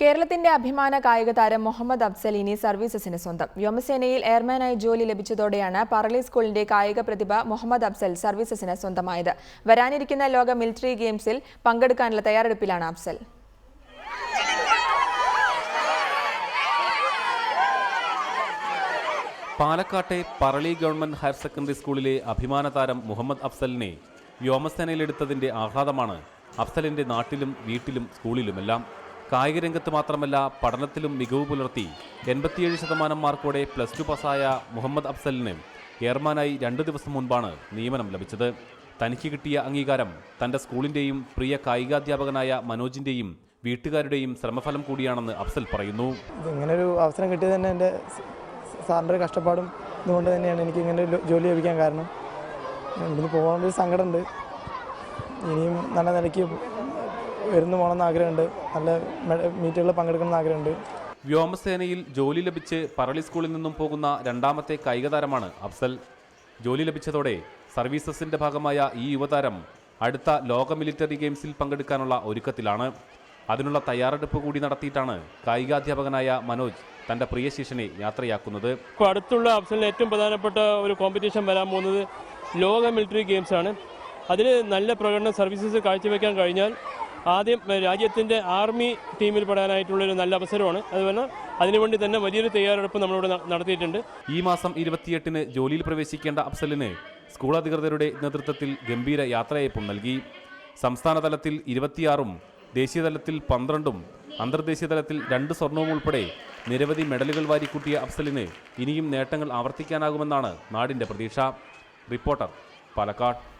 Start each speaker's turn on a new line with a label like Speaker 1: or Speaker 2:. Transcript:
Speaker 1: കേരളത്തിന്റെ അഭിമാന കായിക താരം മുഹമ്മദ് അഫ്സൽ ഇനി സർവീസസിന് സ്വന്തം. വ്യോമസേനയിൽ എയർമാനായി ജോലി ലഭിച്ചതോടെയാണ് പറളി സ്കൂളിന്റെ കായിക പ്രതിഭ മുഹമ്മദ് അഫ്സൽ സർവീസസിന് സ്വന്തമായത്. വരാനിരിക്കുന്ന ലോക മിലിറ്ററി ഗെയിംസിൽ പങ്കെടുക്കാനുള്ള തയ്യാറെടുപ്പിലാണ് അഫ്സൽ.
Speaker 2: പാലക്കാട്ടെ പറളി ഗവൺമെന്റ് ഹയർ സെക്കൻഡറി സ്കൂളിലെ അഭിമാന താരം മുഹമ്മദ് അഫ്സലിനെ വ്യോമസേനയിലെടുത്തതിന്റെ ആഹ്ലാദമാണ് അഫ്സലിന്റെ നാട്ടിലും വീട്ടിലും സ്കൂളിലുമെല്ലാം. കായിക രംഗത്ത് മാത്രമല്ല പഠനത്തിലും മികവ് പുലർത്തി എൺപത്തിയേഴ് ശതമാനം മാർക്കോടെ പ്ലസ് ടു പാസ്സായ മുഹമ്മദ് അഫ്സലിന് എയർമാനായി രണ്ട് ദിവസം മുൻപാണ് നിയമനം ലഭിച്ചത്. തനിക്ക് കിട്ടിയ അംഗീകാരം തന്റെ സ്കൂളിന്റെയും പ്രിയ കായികാധ്യാപകനായ മനോജിന്റെയും വീട്ടുകാരുടെയും ശ്രമഫലം കൂടിയാണെന്ന് അഫ്സൽ പറയുന്നു.
Speaker 3: ഇങ്ങനൊരു അവസരം കിട്ടിയത് തന്നെ എന്റെ സാറിന്റെ കഷ്ടപ്പാടും ഇതുകൊണ്ട് തന്നെയാണ് എനിക്ക് ഇങ്ങനെ ഒരു ജോലി ലഭിക്കാൻ കാരണം. ഇവിടുന്ന് പോകാൻ ഒരു സങ്കടമുണ്ട്. ഇനിയും നല്ല നിലയ്ക്ക് വരുന്നു പോകണമെന്ന് ആഗ്രഹമുണ്ട്. നല്ല മീറ്റുകളിൽ പങ്കെടുക്കണമെന്ന് ആഗ്രഹമുണ്ട്.
Speaker 2: വ്യോമസേനയിൽ ജോലി ലഭിച്ച് പറളി സ്കൂളിൽ നിന്നും പോകുന്ന രണ്ടാമത്തെ കായിക താരമാണ് അഫ്സൽ. ജോലി ലഭിച്ചതോടെ സർവീസസിന്റെ ഭാഗമായ ഈ യുവതാരം അടുത്ത ലോക മിലിറ്ററി ഗെയിംസിൽ പങ്കെടുക്കാനുള്ള ഒരുക്കത്തിലാണ്. അതിനുള്ള തയ്യാറെടുപ്പ് കൂടി നടത്തിയിട്ടാണ് കായികാധ്യാപകനായ മനോജ് തന്റെ പ്രിയ ശിഷ്യനെ യാത്രയാക്കുന്നത്.
Speaker 4: ഇപ്പോൾ അടുത്തുള്ള അഫ്സലിന് ഏറ്റവും പ്രധാനപ്പെട്ട ഒരു കോമ്പറ്റീഷൻ വരാൻ പോകുന്നത് ലോക മിലിറ്ററി ഗെയിംസ് ആണ് അതിൽ നല്ല പ്രകടനം സർവീസസ് കാഴ്ചവെക്കാൻ കഴിഞ്ഞാൽ ആദ്യം രാജ്യത്തിന്റെ ആർമി ടീമിൽ പെടാനായിട്ടുള്ള ഒരു നല്ല അവസരമാണ്. അതുപോലെ അതിനുവേണ്ടി തന്നെ വലിയൊരു തയ്യാറെടുപ്പ് നമ്മളിവിടെ നടത്തിയിട്ടുണ്ട്.
Speaker 2: ഈ മാസം ഇരുപത്തിയെട്ടിന് ജോലിയിൽ പ്രവേശിക്കേണ്ട അഫ്സലിന് സ്കൂൾ അധികൃതരുടെ നേതൃത്വത്തിൽ ഗംഭീര യാത്രയയപ്പും നൽകി. സംസ്ഥാന തലത്തിൽ ഇരുപത്തിയാറും ദേശീയ തലത്തിൽ പന്ത്രണ്ടും അന്തർദേശീയ തലത്തിൽ രണ്ട് സ്വർണവും ഉൾപ്പെടെ നിരവധി മെഡലുകൾ വാരിക്കൂട്ടിയ അഫ്സലിന് ഇനിയും നേട്ടങ്ങൾ ആവർത്തിക്കാനാകുമെന്നാണ് നാടിന്റെ പ്രതീക്ഷ. റിപ്പോർട്ടർ പാലക്കാട്.